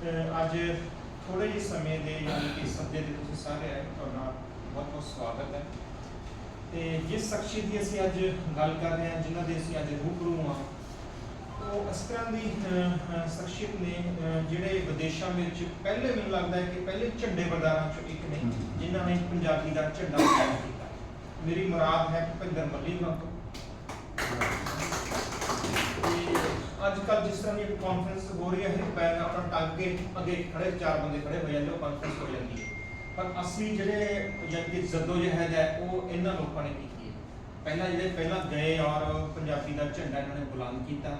ਅੱਜ ਥੋੜੇ ਜਿਹੇ ਸਮੇਂ ਦੇ ਯਾਨੀ ਕਿ ਸੱਦੇ ਦੇ ਤੁਸੀਂ ਸਾਰੇ ਆਏ ਤੁਹਾਡਾ ਬਹੁਤ ਬਹੁਤ ਸਵਾਗਤ ਹੈ। ਤੇ ਜਿਸ ਸ਼ਖਸੀਅਤ ਦੀ ਅਸੀਂ ਅੱਜ ਗੱਲ ਕਰ ਰਹੇ ਹਾਂ ਜਿਨ੍ਹਾਂ ਦੇ ਅਸੀਂ ਅੱਜ ਰੂਬਰੂ ਹਾਂ ਉਹ ਇਸ ਤਰ੍ਹਾਂ ਦੀ ਸ਼ਖਸੀਅਤ ਨੇ ਜਿਹੜੇ ਵਿਦੇਸ਼ਾਂ ਵਿੱਚ ਪਹਿਲੇ ਮੈਨੂੰ ਲੱਗਦਾ ਹੈ ਕਿ ਪਹਿਲੇ ਝੰਡੇ ਬਰਦਾਰਾਂ ਚੋਂ ਇੱਕ ਨੇ ਜਿਨ੍ਹਾਂ ਨੇ ਪੰਜਾਬੀ ਦਾ ਝੰਡਾ ਕਾਇਮ ਕੀਤਾ। ਮੇਰੀ ਮੁਰਾਦ ਹੈ ਭਿੰਦਰ ਮੱਲੀ ਤੇ ਅੱਜ ਕੱਲ ਜਿਸ ਤਰ੍ਹਾਂ ਦੀ ਕਾਨਫਰੰਸ ਹੋ ਰਹੀ ਹੈ ਹਰ ਪੈਰ ਆਪਣਾ ਟੱਗ ਕੇ ਅੱਗੇ ਖੜੇ ਚਾਰ ਬੰਦੇ ਖੜੇ ਹੋ ਜਾਂਦੇ, ਉਹ ਕਾਨਫਰੰਸ ਹੋ ਜਾਂਦੀ ਹੈ। ਪਰ ਅਸੀਂ ਜਿਹੜੇ ਯਾਨੀ ਕਿ ਜਦੋਜਹਿਦ ਹੈ, ਉਹ ਇਹਨਾਂ ਲੋਕਾਂ ਨੇ ਕੀਤੀ ਹੈ। ਪਹਿਲਾਂ ਜਿਹੜੇ, ਪਹਿਲਾਂ ਗਏ ਔਰ ਪੰਜਾਬੀ ਦਾ ਝੰਡਾ ਇਹਨਾਂ ਨੇ ਬੁਲੰਦ ਕੀਤਾ।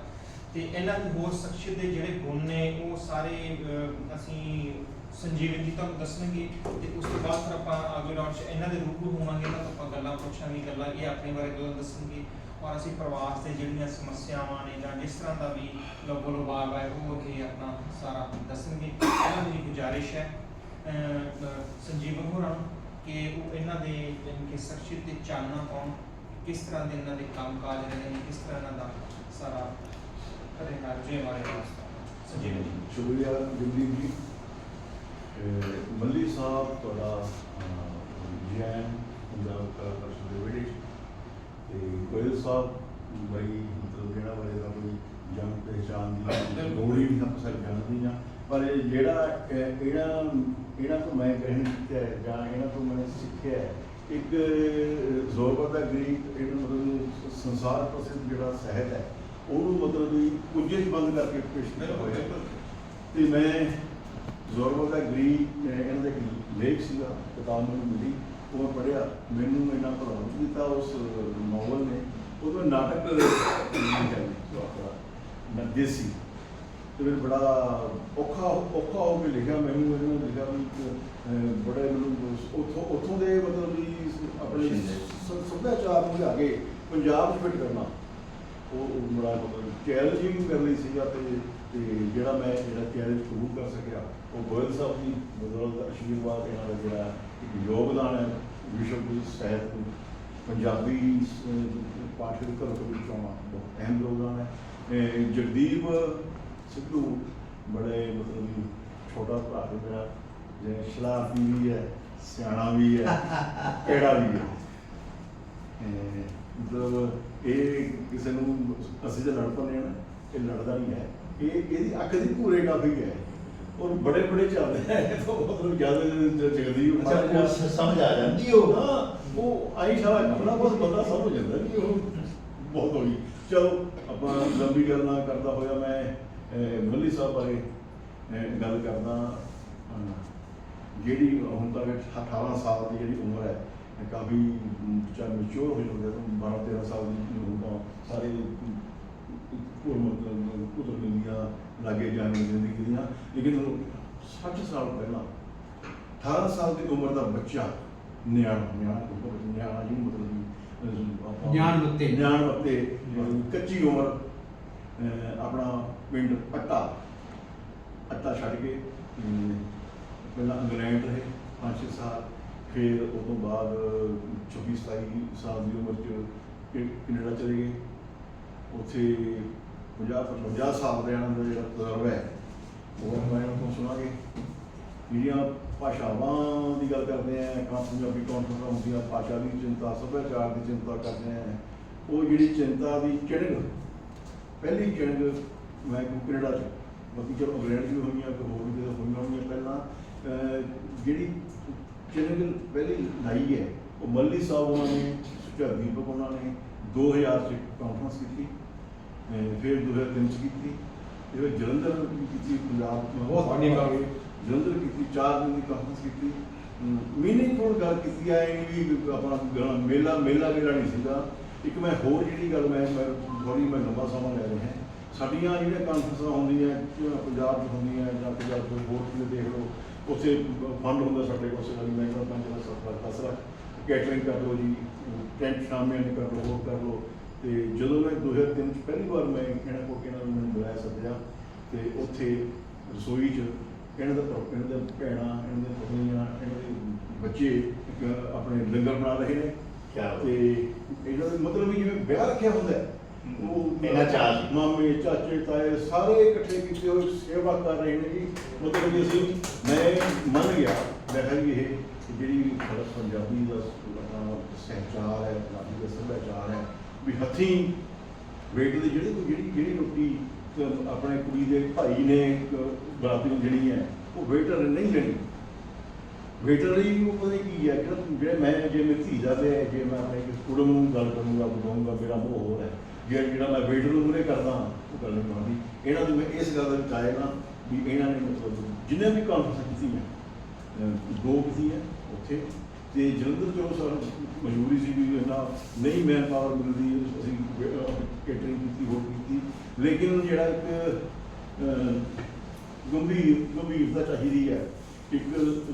ਤੇ ਇਹਨਾਂ ਦੀ ਹੋਰ ਸ਼ਖਸੀਅਤ ਦੇ ਜਿਹੜੇ ਗੁਣ ਨੇ ਉਹ ਸਾਰੇ ਅਹ, ਅਸੀਂ ਸੰਜੀਵਨ ਜੀ ਤੁਹਾਨੂੰ ਦੱਸਣਗੇ ਤੇ ਉਸ ਤੋਂ ਬਾਅਦ ਫਿਰ ਆਪਾਂ ਅਗਲੇ ਰੌਂਡ 'ਚ ਇਹਨਾਂ ਦੇ ਰੂਬਰੂ ਹੋਵਾਂਗੇ ਇਹਨਾਂ ਤੋਂ ਆਪਾਂ ਗੱਲਾਂ ਪੁੱਛਾਂਗੇ ਗੱਲਾਂ ਇਹ ਆਪਣੇ ਬਾਰੇ ਗੱਲਾਂ ਦੱਸਣਗੇ ਔਰ ਅਸੀਂ ਪ੍ਰਵਾਸ ਤੇ ਜਿਹੜੀਆਂ ਸਮੱਸਿਆਵਾਂ ਨੇ ਜਾਂ ਜਿਸ ਤਰ੍ਹਾਂ ਦਾ ਵੀ ਲੋਗੋ ਲੁਭਾਵ ਹੈ ਉਹ ਇਹ ਆਪਣਾ ਸਾਰਾ ਦੱਸਣਗੇ। ਇਹਨਾਂ ਦੀ ਗੁਜ਼ਾਰਿਸ਼ ਹੈ ਅਹ, ਅਹ, ਸੰਜੀਵਨ ਹੋਰਾਂ ਨੂੰ ਕਿ ਉਹ ਇਹਨਾਂ ਦੇ ਯਾਨੀ ਕਿ ਸ਼ਖਸੀਅਤ ਤੇ ਚਾਨਣਾ ਪਾਉਣ ਕਿਸ ਤਰ੍ਹਾਂ ਦੇ ਇਹਨਾਂ ਦੇ ਕੰਮਕਾਜ ਰਹੇ ਨੇ ਕਿਸ ਤਰ੍ਹਾਂ ਇਹਨਾਂ ਦਾ ਸਾਰਾ ਰਹੇਗਾ ਜੇ ਹਮਾਰੇ ਵਾਸਤੇ ਸੰਜੀਵਨ ਜੀ ਸ਼ੁਕਰੀਆ ਜਗਦੀਪ ਜੀ। ਅਹ ਮੱਲੀ ਸਾਹਿਬ ਤੁਹਾਡਾ ਜੈਨ ਪੰਜਾਬ ਦਾ ਪਰਸਨ ਦੇ ਵਿੜੇ ਤੇ ਗੋਇਲ ਸਾਹਿਬ ਬੜੀ ਮਤਲਬ ਜਿਹੜਾ ਬਾਰੇ ਦਾ ਕੋਈ ਜਨ ਪਹਿਚਾਨ ਦੀ ਬਿਲਕੁਲ। ਲੋੜ ਹੀ ਨਹੀਂ ਆਪਾਂ ਸਾਰੇ ਹਾਂ ਪਰ ਇਹ ਜਿਹੜਾ ਅਹ, ਇਹਨਾਂ ਇਹਨਾਂ ਤੋਂ ਮੈਂ ਗ੍ਰਹਿਣ ਕੀਤਾ ਹੈ ਜਾਂ ਇਹਨਾਂ ਤੋਂ ਮੈਂ ਸਿੱਖਿਆ ਹੈ ਇੱਕ ਜ਼ੋਰਬਰ ਦਾ ਗ੍ਰੀਕ ਇਹਨਾਂ ਮਤਲਬ ਸੰਸਾਰ ਪ੍ਰਸਿੱਧ ਜਿਹੜਾ ਸਾਹਿਤ ਹੈ ਉਹਨੂੰ ਮਤਲਬ ਵੀ ਕੁਝ ਹੀ ਬੰਦ ਕਰਕੇ ਪੇਸ਼ ਕੀਤਾ ਹੋਇਆ। ਤੇ ਮੈਂ ਜ਼ੋਰਬਰ ਦਾ ਅਹ ਇਹਨਾਂ ਦਾ ਲੇਖ ਸੀਗਾ ਕਿਤਾਬ ਮੈਨੂੰ ਮਿਲੀ ਉਹ ਮੈਂ ਪੜ੍ਹਿਆ। ਮੈਨੂੰ ਇਹਨਾਂ ਪ੍ਰਭਾਵਿਤ ਕੀਤਾ ਉਸ ਨੋਵਲ ਨੇ। ਉਹਦਾ ਨਾਟਕ ਜੋ ਆਪਣਾ ਨਦੇਸੀ ਤੇ ਫਿਰ ਬੜਾ ਔਖਾ ਔਖਾ ਹੋ ਕੇ ਲਿਖਿਆ ਮੈਨੂੰ ਇਹਨਾਂ ਲਿਖਿਆ ਵੀ ਬੜੇ ਮੈਨੂੰ ਉਥੋਂ ਉਥੋਂ ਦੇ ਮਤਲਬ ਵੀ ਆਪਣੇ ਸੱਭਿਆਚਾਰ ਨੂੰ ਲਿਆ ਕੇ ਪੰਜਾਬ 'ਚ ਫਿੱਟ ਕਰਨਾ। ਉਹ ਉਹ ਬੜਾ ਮਤਲਬ ਚੈਲੰਜਿੰਗ ਕਰ ਲਈ ਸੀਗਾ ਤੇ ਤੇ ਜਿਹੜਾ ਮੈਂ ਜਿਹੜਾ ਚੈਲੰਜ ਕਬੂਲ ਕਰ ਸਕਿਆ। ਉਹ ਗੋਇਲ ਸਾਹਿਬ ਦੀ ਬਦੌਲਤ ਆਸ਼ੀਰਵਾਦ ਇਹਨਾਂ ਦਾ ਜਿਹੜਾ ਇੱਕ ਯੋਗਦਾਨ ਹੈ ਵਿਸ਼ਵ ਦੀ ਸਾਹਿਤ ਨੂੰ। ਪੰਜਾਬੀ ਸ- ਪਾਠਕ ਦੇ ਘਰ ਵਿੱਚ ਆਉਣਾ ਬਹੁਤ ਅਹਿਮ ਯੋਗਦਾਨ ਹੈ। ਇਹ ਜਗਦੀਪ ਸਿੱਧੂ ਬੜੇ ਮਤਲਬ ਵੀ ਛੋਟਾ ਭਰਾ ਹੈ ਮੇਰਾ ਜੇ ਸ਼ਰਾਰਤੀ ਵੀ ਹੈ, ਸਿਆਣਾ ਵੀ ਹੈ, ਕਿਹੜਾ ਵੀ ਹੈ। ਮਤਲਬ ਇਹ ਕਿਸੇ ਨੂੰ ਅਸੀਂ ਜੇ ਲੜ ਪਉਂਦੇ ਨਾ ਇਹ ਲੜਦਾ ਨਹੀਂ ਹੈ। ਇਹ ਇਹਦੀ ਅੱਖ ਦੀ ਭੂਰੇ ਕਾਫੀ ਹੈ। ਔਰ ਬੜੇ ਬੜੇ ਚੱਲਦੇ ਹੈ ਤਾਂ ਮਤਲਬ ਜਦ ਜਗਦੀ ਅੱਛਾ ਸਮਝ ਆ ਜਾਂਦੀ ਉਹ। ਹਾਂ ਉਹ ਆਈ ਸਾਰਾ ਆਪਣਾ ਬਸ ਬੰਦਾ ਸਮਝ ਜਾਂਦਾ ਕਿ ਉਹ ਬਹੁਤ ਹੋ ਗਈ ਚਲੋ ਆਪਾਂ ਲੰਬੀ ਗੱਲ ਨਾ ਕਰਦਾ ਹੋਇਆ ਮੈਂ ਮੱਲੀ ਸਾਹਿਬ ਬਾਰੇ ਗੱਲ ਕਰਦਾ ਜਿਹੜੀ ਹੁਣ ਤੱਕ 18 ਸਾਲ ਦੀ ਜਿਹੜੀ ਉਮਰ ਹੈ ਇਹ ਕਾਫੀ ਚਾਹ ਮੈਚੁਰ ਹੋ ਜਾਂਦੇ ਤਾਂ 12 13 ਸਾਲ ਦੀ ਹੁਣ ਤਾਂ ਸਾਰੇ ਪੂਰ ਮਤਲਬ ਕੁਦਰ ਦੀਆਂ ਲੱਗੇ ਜਾਣੇ ਜ਼ਿੰਦਗੀ ਦੀਆਂ ਲੇਕਿਨ 60 ਸਾਲ ਪਹਿਲਾਂ 18 ਸਾਲ ਦੀ ਉਮਰ ਦਾ ਬੱਚਾ ਨਿਆਣਾ ਨਿਆਣਾ ਕੋਈ ਨਿਆਣਾ ਜਿਹਨੂੰ ਮਤਲਬ ਨਿਆਣ ਬੱਤੇ। ਨਿਆਣ ਬੱਤੇ ਕੱਚੀ ਉਮਰ ਆਪਣਾ ਪਿੰਡ ਅੱਟਾ ਅੱਟਾ ਛੱਡ ਕੇ ਪਹਿਲਾਂ ਇੰਗਲੈਂਡ ਰਹੇ 5-6 ਸਾਲ ਫਿਰ ਉਸ ਤੋਂ ਬਾਅਦ 24-27 ਸਾਲ ਦੀ ਉਮਰ 'ਚ ਕੈ- ਕੈਨੇਡਾ ਚਲੇ ਗਏ। ਉੱਥੇ 50 50 ਸਾਲ ਦਾ ਇਹਨਾਂ ਦਾ ਜਿਹੜਾ ਤਜਰਬਾ ਹੈ, ਉਹ ਮੈਂ ਉਹਨਾਂ ਤੋਂ ਸੁਣਾਂਗੇ। ਜਿਹੜੀਆਂ ਭਾਸ਼ਾਵਾਂ ਦੀ ਗੱਲ ਕਰਦੇ ਆ ਕਾਂ ਪੰਜਾਬੀ ਕਾਨਫਰੰਸ ਹੁੰਦੀਆਂ, ਭਾਸ਼ਾ ਦੀ ਚਿੰਤਾ, ਸੱਭਿਆਚਾਰ ਦੀ ਚਿੰਤਾ ਕਰਦੇ ਆ। ਉਹ ਜਿਹੜੀ ਚਿੰਤਾ ਦੀ ਚਿੜਗ ਪਹਿਲੀ ਚਿੜਗ ਮੈਂ ਕੈਨੇਡਾ ਚ, ਬਾਕੀ ਚਲੋ ਇੰਗਲੈਂਡ 'ਚ ਵੀ ਹੋਈਆਂ ਹੋਈਆਂ ਪਹਿਲਾਂ ਅਹ, ਜਿਹੜੀ ਚਿੜਗ ਪਹਿਲੀ ਲਾਈ ਹੈ ਉਹ ਮੱਲੀ ਸਾਹਿਬ ਉਹਨਾਂ ਨੇ ਸੁਝਾਅ ਦੀਪਕ ਉਹਨਾਂ ਨੇ 2000 ਚ ਕਾਨਫਰੰਸ ਕੀਤੀ ਅਹ, ਫਿਰ 2003 ਚ ਕੀਤੀ ਇਹ ਜਲੰਧਰ ਵੀ ਕੀਤੀ ਪੰਜਾਬ ਬਹੁਤ ਵੱਡੀ ਗੱਲ ਹੈ। ਜਲੰਧਰ ਕੀਤੀ ਚਾਰ ਦਿਨ ਦੀ ਕਾਨਫਰੰਸ ਕੀਤੀ ਮੀਨਿੰਗਫੁਲ ਗੱਲ ਕੀਤੀ ਹੈ ਇਹ ਵੀ ਆਪਣਾ ਗ- ਮੇਲਾ ਮੇਲਾ ਮੇਲਾ ਨਹੀਂ ਸੀਗਾ ਇੱਕ ਮੈਂ ਹੋਰ ਜਿਹੜੀ ਗੱਲ ਮੈਂ ਮੈਂ ਥੋੜੀ ਮੈਂ ਲੰਬਾ ਸਮਾਂ ਲੈ ਰਿਹਾ ਸਾਡੀਆਂ ਜਿਹੜੀਆਂ ਕਾਨਫਰੰਸਾਂ ਹੁੰਦੀਆਂ ਅਹ ਪੰਜਾਬ 'ਚ ਹੁੰਦੀਆਂ ਜਾਂ ਪੰਜਾਬ ਦੇ ਹੋਰ ਕਿਤੇ ਦੇਖ ਲਓ ਉੱਥੇ ਫੰਡ ਹੁੰਦਾ ਸਾਡੇ ਕੋਲ ਸਾਡੇ ਮਹਿਕਮਾ ਪੰਜ ਦਾ ਸਫਰ ਕਸਰਾ ਕੈਟਰਿੰਗ ਕਰ ਲਓ ਜੀ ਟੈਂਟ ਸ਼ਾਮਿਲ ਕਰ ਲਓ ਹੋਰ ਕਰ ਲਓ। ਤੇ ਜਦੋਂ ਮੈਂ 2003 ਚ ਪਹਿਲੀ ਵਾਰ ਮੈਂ ਇਹਨਾਂ ਕੋਲ ਇਹਨਾਂ ਨੂੰ ਮੈਨੂੰ ਬੁਲਾਇਆ ਸੱਦਿਆ ਤੇ ਉੱਥੇ ਰਸੋਈ 'ਚ ਇਹਨਾਂ ਦਾ ਇਹਨਾਂ ਦੇ ਭੈਣਾਂ ਇਹਨਾਂ ਦੇ ਪਤਨੀਆਂ ਇਹਨਾਂ ਦੇ ਬੱਚੇ ਆਪਣੇ ਲੰਗਰ ਬਣਾ ਰਹੇ ਨੇ। ਤੇ ਇਹਨਾਂ ਦਾ ਮਤਲਬ ਵੀ ਜਿਵੇਂ ਵਿਆਹ ਰੱਖਿਆ ਹੁੰਦਾ ਹੈ, ਉਹ ਇਹਨਾਂ ਚਾਰ ਮਾਮੇ, ਚਾਚੇ, ਤਾਏ ਸਾਰੇ ਇਕੱਠੇ ਕੀਤੇ ਹੋਏ ਸੇਵਾ ਕਰ ਰਹੇ ਨੇ ਜੀ। ਮਤਲਬ ਕਿ ਅਸੀਂ, ਮੈਂ ਮੰਨ ਗਿਆ, ਮੈਂ ਕਿਹਾ ਵੀ ਇਹ ਜਿਹੜੀ ਸਾਡਾ ਪੰਜਾਬੀ ਦਾ ਸਹਿਚਾਰ ਹੈ, ਪੰਜਾਬੀ ਦਾ ਸੱਭਿਆਚਾਰ ਹੈ, ਵੀ ਹੱਥੀਂ ਵੇਟ ਦੀ ਜਿਹੜੀ ਜਿਹੜੀ ਜਿਹੜੀ ਰੋਟੀ ਆਪਣੇ ਕੁੜੀ ਦੇ ਭਾਈ ਨੇ ਬਰਾਤੀ ਨੂੰ ਦੇਣੀ ਹੈ, ਉਹ ਵੇਟਰ ਨਹੀਂ ਲੈਣੀ ਵੇਟਰ ਲਈ ਉਹ ਪਤਾ ਕੀ ਹੈ, ਜਿਹੜਾ ਜਿਹੜਾ ਮੈਂ ਜੇ ਮੇਰੀ ਧੀ ਦਾ ਤੇ ਜੇ ਮੈਂ ਆਪਣੇ ਕਿਸੇ ਕੁੜਮ ਨੂੰ ਗੱਲ ਕਰੂੰਗਾ, ਬੁਲਾਉਂਗਾ, ਮੇਰਾ ਮੋਹ ਹੋਰ ਹੈ। ਜਿਹੜਾ ਜਿਹੜਾ ਮੈਂ ਵੇਟ ਨੂੰ ਮੂਹਰੇ ਕਰਦਾ ਉਹ ਗੱਲ ਨਹੀਂ ਬਣਦੀ ਇਹਨਾਂ ਨੂੰ ਮੈਂ ਇਸ ਗੱਲ ਦਾ ਵਿੱਚ ਆਏ ਵੀ ਇਹਨਾਂ ਨੇ ਮਤਲਬ ਜਿੰਨੇ ਵੀ ਕਾਨਫਰੰਸ ਕੀਤੀ ਹੈ ਦੋ ਕੀਤੀ ਹੈ ਉੱਥੇ, ਤੇ ਜਲੰਧਰ ਚੋਂ ਸਰ ਮਜਬੂਰੀ ਸੀ ਵੀ ਇਹਨਾਂ ਨਹੀਂ ਮੈਨ ਪਾਵਰ ਮਿਲਦੀ, ਅਸੀਂ ਕੇਟਰਿੰਗ ਕੀਤੀ ਹੋ ਕੀਤੀ। ਲੇਕਿਨ ਜਿਹੜਾ ਇੱਕ ਗੰਭੀਰ, ਗੰਭੀਰਤਾ ਚਾਹੀਦੀ ਹੈ ਇੱਕ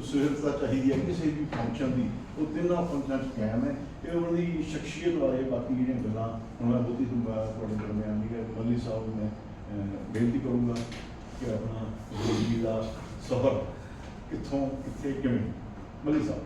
ਸੁਹਿਰਦਤਾ ਚਾਹੀਦੀ ਹੈ ਕਿਸੇ ਵੀ ਫੰਕਸ਼ਨ ਦੀ, ਉਹ ਤਿੰਨਾਂ ਫੰਕਸ਼ਨਾਂ 'ਚ ਕਾਇਮ ਹੈ। ਇਹ ਉਹਨਾਂ ਦੀ ਸ਼ਖਸੀਅਤ ਬਾਰੇ ਬਾਕੀ ਜਿਹੜੀਆਂ ਗੱਲਾਂ ਹੁਣ ਮੈਂ ਬਹੁਤੀ ਦੂੰਗਾ ਤੁਹਾਡੇ ਦਰਮਿਆਨ ਦੀ ਹੈ। ਮੱਲੀ ਸਾਹਿਬ ਨੂੰ ਮੈਂ ਬੇਨਤੀ ਕਰੂੰਗਾ ਕਿ ਆਪਣਾ ਜ਼ਿੰਦਗੀ ਦਾ ਸਫ਼ਰ ਕਿੱਥੋਂ, ਕਿੱਥੇ, ਕਿਵੇਂ? ਮੱਲੀ ਸਾਹਿਬ।